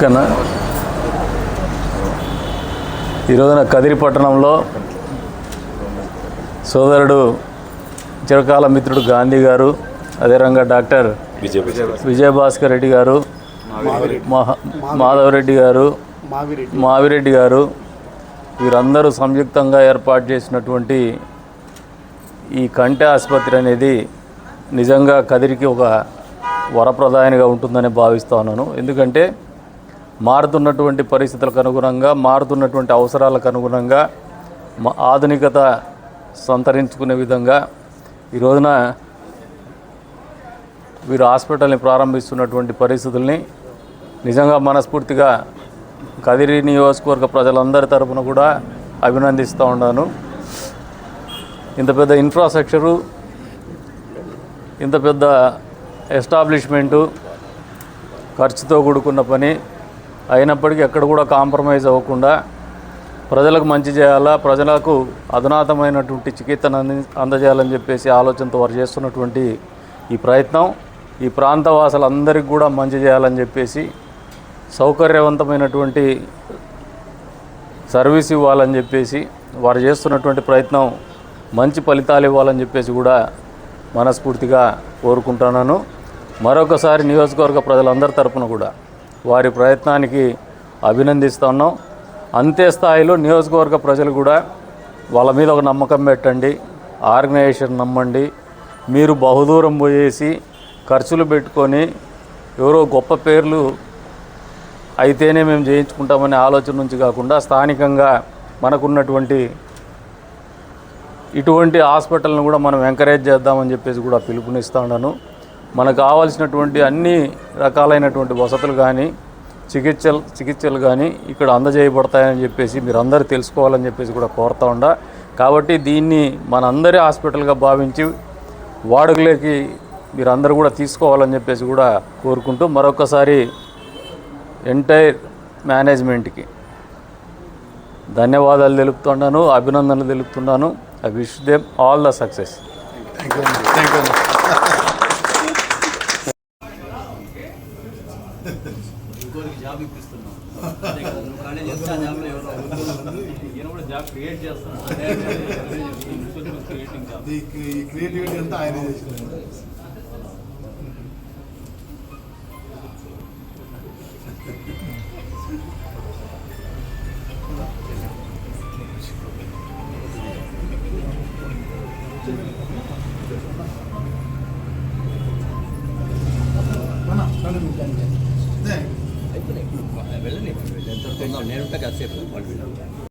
ఓకేనా ఈరోజున కదిరి పట్టణంలో సోదరుడు చిరకాల మిత్రుడు గాంధీ గారు అదేవిధంగా డాక్టర్ విజయభాస్కర్ రెడ్డి గారు మహా మాధవరెడ్డి గారు మావిరెడ్డి గారు వీరందరూ సంయుక్తంగా ఏర్పాటు చేసినటువంటి ఈ కంటి ఆసుపత్రి అనేది నిజంగా కదిరికి ఒక వరప్రదాయనిగా ఉంటుందని భావిస్తున్నాను ఎందుకంటే మారుతున్నటువంటి పరిస్థితులకు అనుగుణంగా మారుతున్నటువంటి అవసరాలకు అనుగుణంగా ఆధునికత సంతరించుకునే విధంగా ఈ రోజున వీరు హాస్పిటల్ని ప్రారంభిస్తున్నటువంటి పరిస్థితుల్ని నిజంగా మనస్ఫూర్తిగా కదిరి నియోజకవర్గ ప్రజలందరి తరపున కూడా అభినందిస్తూ ఉన్నాను. ఇంత పెద్ద ఇన్ఫ్రాస్ట్రక్చరు ఇంత పెద్ద ఎస్టాబ్లిష్మెంటు ఖర్చుతో కూడుకున్న పని అయినప్పటికీ ఎక్కడ కూడా కాంప్రమైజ్ అవ్వకుండా ప్రజలకు మంచి చేయాలా ప్రజలకు అధునాతమైనటువంటి చికిత్సను అంది అందజేయాలని చెప్పేసి ఆలోచనతో వారు చేస్తున్నటువంటి ఈ ప్రయత్నం ఈ ప్రాంత వాసులందరికీ కూడా మంచి చేయాలని చెప్పేసి సౌకర్యవంతమైనటువంటి సర్వీస్ ఇవ్వాలని చెప్పేసి వారు చేస్తున్నటువంటి ప్రయత్నం మంచి ఫలితాలు ఇవ్వాలని చెప్పేసి కూడా మనస్ఫూర్తిగా కోరుకుంటున్నాను. మరొకసారి నియోజకవర్గ ప్రజలందరి తరపున కూడా వారి ప్రయత్నానికి అభినందిస్తున్నాం. అంతే స్థాయిలో నియోజకవర్గ ప్రజలు కూడా వాళ్ళ మీద ఒక నమ్మకం పెట్టండి ఆర్గనైజేషన్ నమ్మండి. మీరు బహుదూరం పోయేసి ఖర్చులు పెట్టుకొని ఎవరో గొప్ప పేర్లు అయితేనే మేము చేయించుకుంటామనే ఆలోచన నుంచి కాకుండా స్థానికంగా మనకున్నటువంటి ఇటువంటి హాస్పిటల్ని కూడా మనం ఎంకరేజ్ చేద్దామని చెప్పేసి కూడా పిలుపునిస్తా ఉన్నాను. మనకు కావాల్సినటువంటి అన్ని రకాలైనటువంటి వసతులు కానీ చికిత్సలు చికిత్సలు కానీ ఇక్కడ అందజేయబడతాయని చెప్పేసి మీరు అందరూ తెలుసుకోవాలని చెప్పేసి కూడా కోరుతా ఉండా. కాబట్టి దీన్ని మనందరి హాస్పిటల్గా భావించి వాడుకలోకి మీరందరూ కూడా తీసుకోవాలని చెప్పేసి కూడా కోరుకుంటూ మరొకసారి ఎంటైర్ మేనేజ్మెంట్కి ధన్యవాదాలు తెలుపుతున్నాను అభినందనలు తెలుపుతున్నాను I wish them all the success thank you thank you అండి ఈ ఈ క్రియేటివిటీ అంతా ఆయన వెళ్ళని ఎంత నేను ఉంటా కాసేపు వాళ్ళు వెళ్ళాను